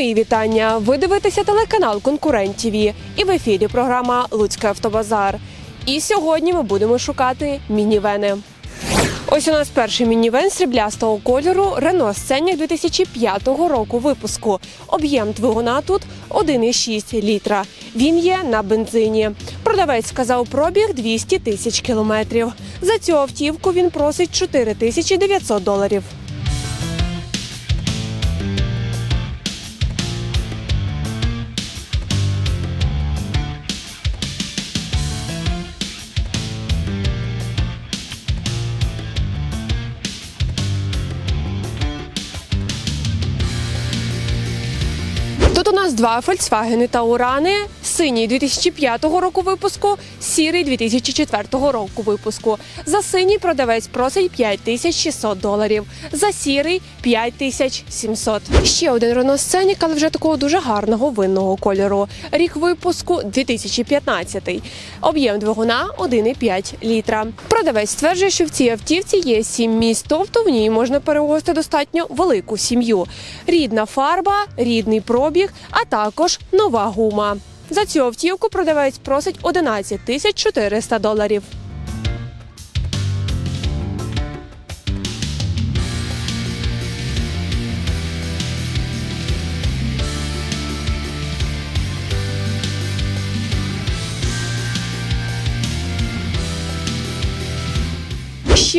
Мої вітання. Ви дивитеся телеканал Конкурент ТВ і в ефірі програма Луцький автобазар. І сьогодні ми будемо шукати мінівени. Ось у нас перший мінівен сріблястого кольору Renault Scenic 2005 року випуску. Об'єм двигуна тут 1,6 літра. Він є на бензині. Продавець сказав пробіг 200 тисяч кілометрів. За цю автівку він просить 4 тисячі 900 доларів. Тут Фольксвагени та два Таурани, синій 2005 року випуску, сірий 2004 року випуску. За синій продавець просить 5600 доларів, за сірий 5700. Ще один Renault Scenic, але вже такого дуже гарного винного кольору. Рік випуску 2015. Об'єм двигуна 1,5 літра. Продавець стверджує, що в цій автівці є 7 місць, тобто в ній можна перевозити достатньо велику сім'ю. Рідна фарба, рідний пробіг, а також нова гума. За цю автівку продавець просить 11 тисяч 400 доларів.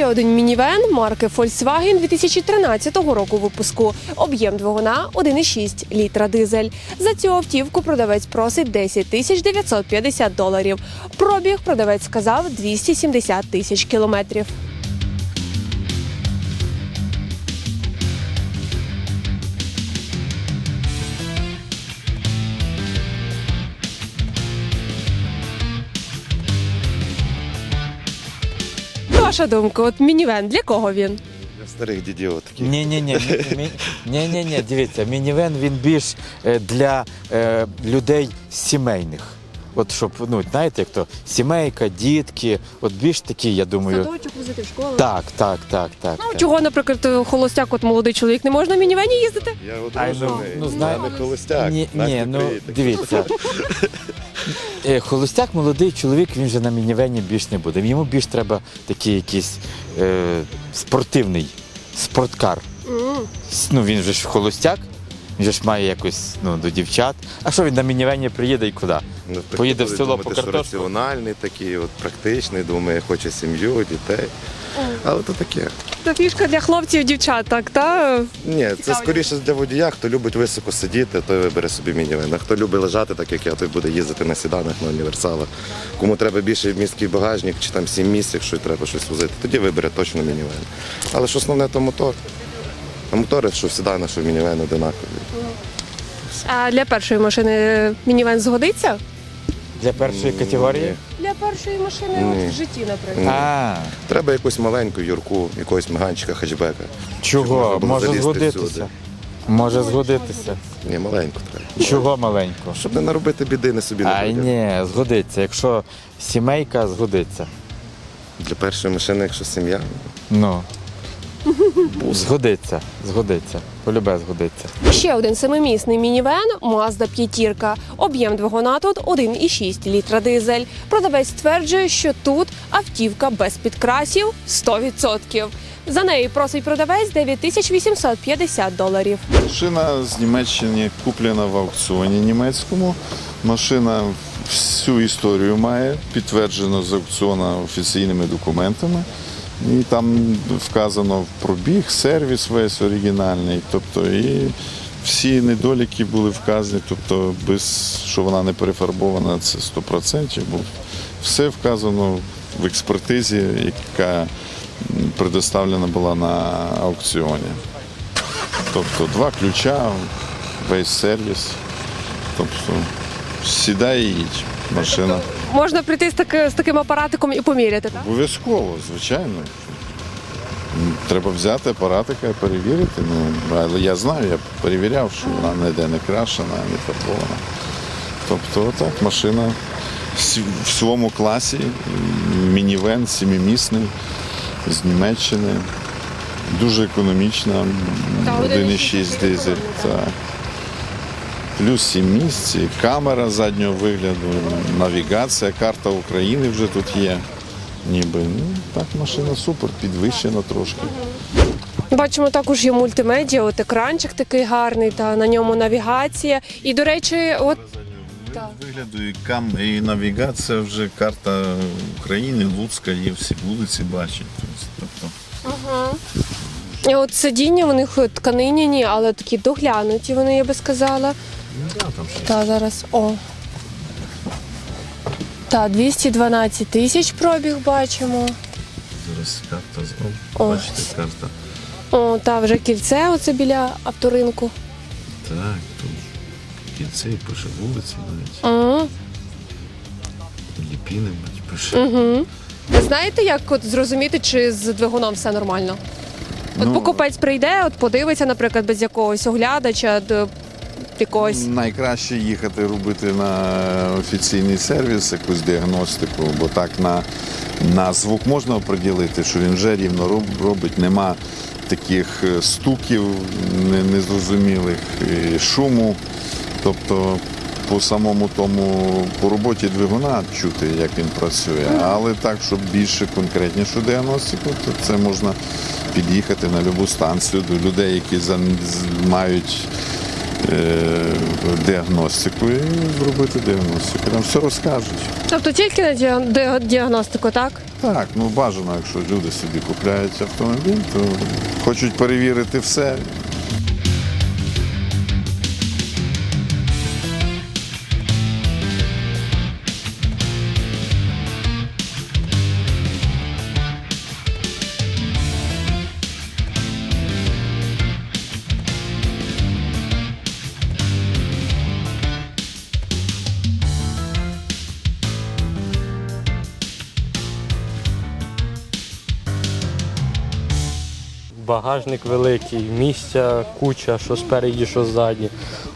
Ще один мінівен марки Volkswagen 2013 року випуску. Об'єм двигуна 1,6 літра дизель. За цю автівку продавець просить 10 тисяч 950 доларів. Пробіг продавець сказав 270 тисяч кілометрів. Ваша думка, от мінівен для кого він? Для старих дідів таких. Ні, ні, ні, ні, ні, ні, дивіться, мінівен він більш е, для е, людей сімейних. От щоб, ну, знаєте, як то сімейка, дітки, от більш такі, я думаю. Садочок возити в школу. Так, так, так, так. Ну, так. чого, наприклад, холостяк, от молодий чоловік, не можна в мінівені їздити? Я Ай, ну, одружений, ну, я знаю. не холостяк. Ні, так ні, не ну дивіться. Е, Холостяк, молодий чоловік, він вже на мінівені більш не буде. Йому більш треба такий якийсь е, спортивний спорткар. Ну він же ж холостяк, він же ж має якось ну, до дівчат. А що він на мінівені приїде і куди? Ну, так Поїде в село думати, по що картошку? раціональний такий, от практичний, думає, хоче сім'ю, дітей. Але то таке. Це фішка для хлопців, дівчат, так, та? Ні, це скоріше для водія, хто любить високо сидіти, той вибере собі мінівен. А хто любить лежати, так як я, той буде їздити на сіданах, на універсалах. Кому треба більше міський багажник, чи там сім місць, якщо треба щось возити, тоді вибере точно мінівен. Але ж основне то мотор. А мотори, що в седанах, що в мінівен одинакові. А для першої машини мінівен згодиться? Для першої категорії? Для першої машини Ні. от в житті, наприклад. А, Треба якусь маленьку юрку, якогось меганчика, хетчбека. Чого? було Може залізти згодитися. всюди. Може згодитися. Ні, маленьку треба. Чого маленько? Щоб не наробити біди не собі не Ай, людям. ні, згодиться. Якщо сімейка, згодиться. Для першої машини, якщо сім'я, Ну. Згодиться, згодиться. Полюбе згодиться. Ще один семимісний мінівен Mazda п'ятірка. Об'єм двигуна тут 1,6 літра дизель. Продавець стверджує, що тут автівка без підкрасів 100%. За неї просить продавець 9850 доларів. Машина з Німеччини куплена в аукціоні німецькому. Машина всю історію має, підтверджено з аукціону офіційними документами. І там вказано пробіг, сервіс весь оригінальний. Тобто і всі недоліки були вказані, тобто без що вона не перефарбована, це 100%. Бо все вказано в експертизі, яка предоставлена була на аукціоні. Тобто два ключа, весь сервіс. Тобто сідай і їдь. Машина. Можна прийти з, таки, з таким апаратиком і поміряти, так? Обов'язково, звичайно. Треба взяти апаратика і перевірити. Ну, але я знаю, я перевіряв, що вона ніде не крашена, не фарбована. Тобто так, машина в своєму класі, мінівен, семимісний, з Німеччини. Дуже економічна, м, Та, 1,6 1,6 дизель. Так. Плюс 7 місць, камера заднього вигляду, навігація, карта України вже тут є. Ніби ну так, машина супер, підвищена трошки. Бачимо також є мультимедіа, от екранчик такий гарний, та на ньому навігація. І, до речі, от Так. Вигляду і кам і навігація вже карта України, Луцька є всі вулиці бачать. Тобто і от сидіння у них тканиняні, але такі доглянуті, вони, я би сказала. Та зараз. О. Та 212 тисяч пробіг бачимо. зараз карта знову. О. Бачите, карта. О, та вже кільце оце біля авторинку. Так, тут кільце і пише вулиці навіть. Ага. Ліпіни пише. Угу. Знаєте, як от зрозуміти, чи з двигуном все нормально? От Ну, покупець прийде, от подивиться, наприклад, без якогось оглядача, якогось. Найкраще їхати робити на офіційний сервіс, якусь діагностику, бо так на, на звук можна оприділити, що він вже рівно робить, нема таких е, стуків незрозумілих, і шуму. Тобто по самому тому, по роботі двигуна чути, як він працює. Але так, щоб більше конкретнішу діагностику, то це можна під'їхати на будь-яку станцію до людей, які мають е, діагностику і зробити діагностику. Там все розкажуть. Тобто тільки на діа- діагностику, так? Так, ну бажано, якщо люди собі купляють автомобіль, то хочуть перевірити все. Багажник великий, місця куча, що спереді, що ззаді.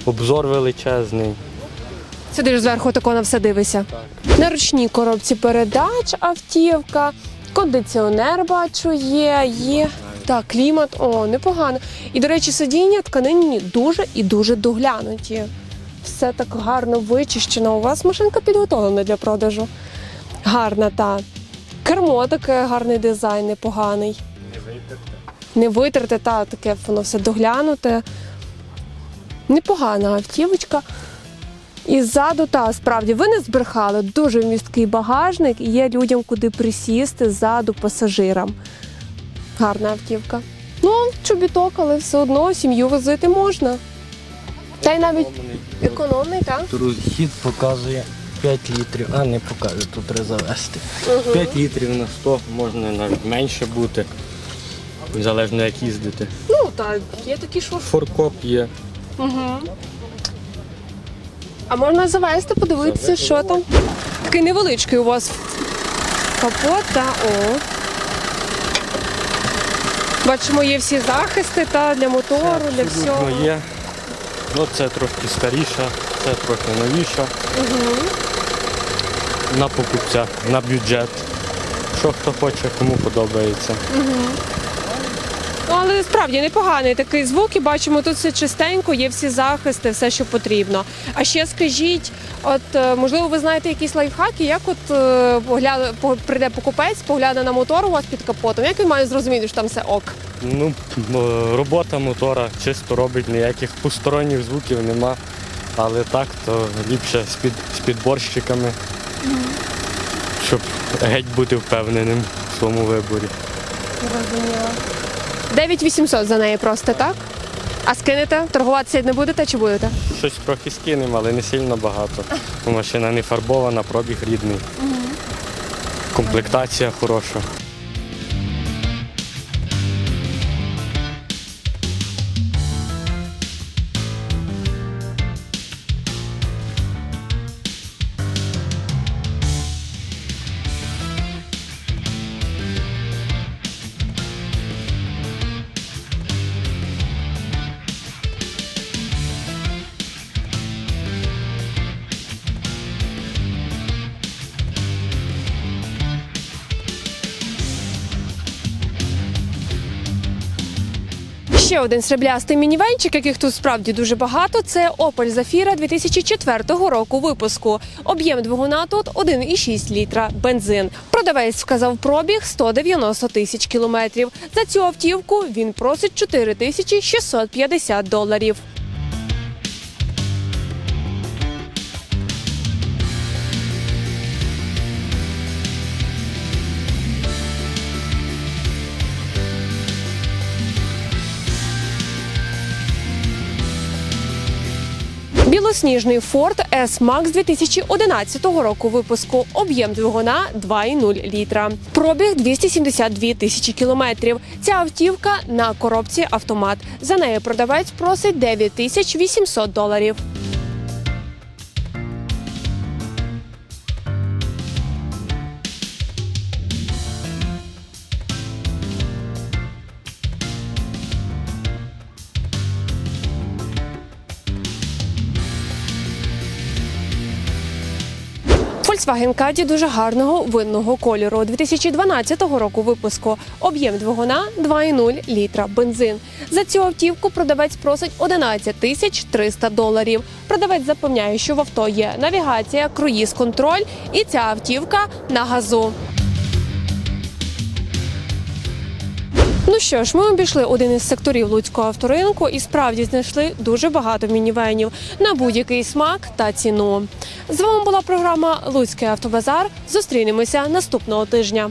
Обзор величезний. Сидиш зверху, тако на все дивишся. На ручній коробці передач автівка, кондиціонер бачу є, є. Так, клімат, о, непогано. І, до речі, сидіння тканині дуже і дуже доглянуті. Все так гарно вичищено. У вас машинка підготовлена для продажу. Гарна та. Кермо таке гарний дизайн, непоганий. Не витерте, та таке воно все доглянуте. Непогана автівочка. І ззаду, та справді ви не збрехали. Дуже вмісткий багажник і є людям куди присісти ззаду пасажирам. Гарна автівка. Ну, чобіток, але все одно сім'ю возити можна. Та й навіть економний, так? Хід показує 5 літрів, а не показує, тут треба завести. 5 літрів на 100, можна навіть менше бути. Залежно як їздити. Ну, так, є такі що. Форкоп є. А можна завести, подивитися, що там. Такий невеличкий у вас капот, та о. Бачимо, є всі захисти та для мотору, для всього. Абсолютно є. Ну, це трошки старіша, це трохи новіша. На покупця, на бюджет. Що хто хоче, кому подобається. Ну, але справді непоганий такий звук, і бачимо, тут все чистенько, є всі захисти, все, що потрібно. А ще скажіть, от е, можливо, ви знаєте якісь лайфхаки, як от е, прийде покупець, погляне на мотор у вас під капотом, як він має зрозуміти, що там все ок? Ну, робота мотора чисто робить, ніяких посторонніх звуків нема. Але так, то ліпше з, під, з підборщиками, щоб геть бути впевненим в своєму виборі. 9800 за неї просто, так? А скинете? Торгуватися не будете чи будете? Щось трохи скинемо, але не сильно багато. Машина не фарбована, пробіг рідний. Комплектація хороша. Ще один сріблястий мінівенчик, яких тут справді дуже багато, це Opel Zafira 2004 року випуску. Об'єм двигуна тут 1,6 літра бензин. Продавець вказав пробіг 190 тисяч кілометрів. За цю автівку він просить 4650 тисячі 650 доларів. Білосніжний Ford S-Max 2011 року випуску. Об'єм двигуна 2,0 літра. Пробіг 272 тисячі кілометрів. Ця автівка на коробці автомат. За нею продавець просить 9800 тисяч 800 доларів. Volkswagen Caddy дуже гарного винного кольору 2012 року випуску. Об'єм двигуна 2,0 літра бензин. За цю автівку продавець просить 11 тисяч 300 доларів. Продавець запевняє, що в авто є навігація, круїз-контроль і ця автівка на газу. Ну що ж, ми обійшли один із секторів Луцького авторинку і справді знайшли дуже багато мінівенів на будь-який смак та ціну. З вами була програма Луцький автобазар. Зустрінемося наступного тижня.